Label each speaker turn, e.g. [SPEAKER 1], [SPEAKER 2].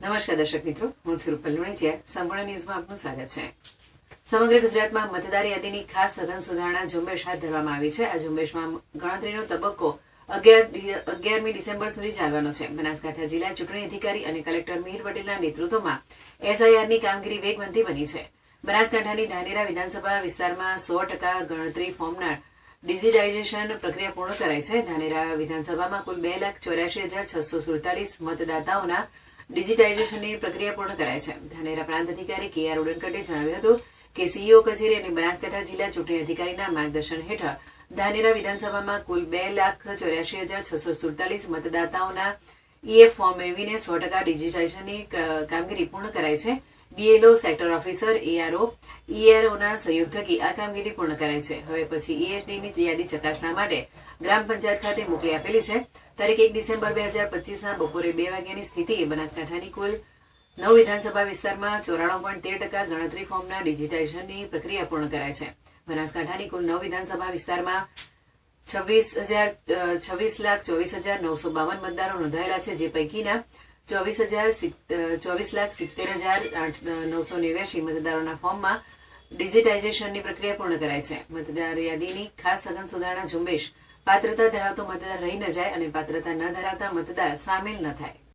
[SPEAKER 1] નમસ્કાર દર્શક મિત્રો, હું છું રૂપલ સંપૂર્ણ ન્યૂઝમાં આપનું સ્વાગત છે. સમગ્ર ગુજરાતમાં મતદાર યાદીની ખાસ સઘન સુધારણા ઝુંબેશ હાથ ધરવામાં આવી છે. આ ઝુંબેશમાં ગણતરીનો તબક્કો અગિયારમી ડિસેમ્બર સુધી ચાલવાનો છે. બનાસકાંઠા જિલ્લા ચૂંટણી અધિકારી અને કલેક્ટર મિહિર પટેલના નેતૃત્વમાં એસઆઈઆરની કામગીરી વેગવંતી બની છે. બનાસકાંઠાની ધાનેરા વિધાનસભા વિસ્તારમાં સો ટકા ગણતરી ફોર્મના ડિજિટાઇઝેશન પ્રક્રિયા પૂર્ણ કરાઈ છે. ધાનેરા વિધાનસભામાં કુલ બે લાખ ચોર્યાસી હજાર છસો સુડતાલીસ મતદાતાઓના ડિજિટાઇઝેશનની પ્રક્રિયા પૂર્ણ કરાઈ છે. ધાનેરા પ્રાંત અધિકારી કે આર ઉડનકટે જણાવ્યું હતું કે સીઈઓ કચેરી અને બનાસકાંઠા જિલ્લા ચૂંટણી અધિકારીના માર્ગદર્શન હેઠળ ધાનેરા વિધાનસભામાં કુલ બે લાખ ચોર્યાસી હજાર છસો સુડતાલીસ મતદાતાઓના ઈએફ ફોર્મ મેળવીને સો ટકા ડિજિટાઇઝેશનની કામગીરી પૂર્ણ કરાઈ છે. બીએલઓ સેક્ટર ઓફિસર એઆરઓ ઈઆરઓના સહયોગ થકી આ કામગીરી પૂર્ણ કરાઈ છે. હવે પછી ઈએસડીની યાદી ચકાસણા માટે ગ્રામ પંચાયત ખાતે મોકલી આપેલી છે. તારીખ એક ડિસેમ્બર બે હજાર પચીસના બપોરે બે વાગ્યાની સ્થિતિએ બનાસકાંઠાની કુલ નવ વિધાનસભા વિસ્તારમાં ચોરાણું પોઈન્ટ તેર ટકા ગણતરી ફોર્મના ડિજિટાઇઝેશનની પ્રક્રિયા પૂર્ણ કરાય છે. બનાસકાંઠાની કુલ નવ વિધાનસભા વિસ્તારમાં છવ્વીસ હજાર છવ્વીસ લાખ ચોવીસ હજાર નવસો બાવન મતદારો નોંધાયેલા છે, જે પૈકીના ચોવીસ હજાર ચોવીસ લાખ સિત્તેર હજાર નવસો નેવ્યાસી મતદારોના ફોર્મમાં ડિજિટાઇઝેશનની પ્રક્રિયા પૂર્ણ કરાઈ છે. મતદાર યાદીની ખાસ સઘન સુધારણા ઝુંબેશ પાત્રતા ધરાવતો મતદાર રહી ન જાય અને પાત્રતા ન ધરાવતા મતદાર સામેલ ન થાય.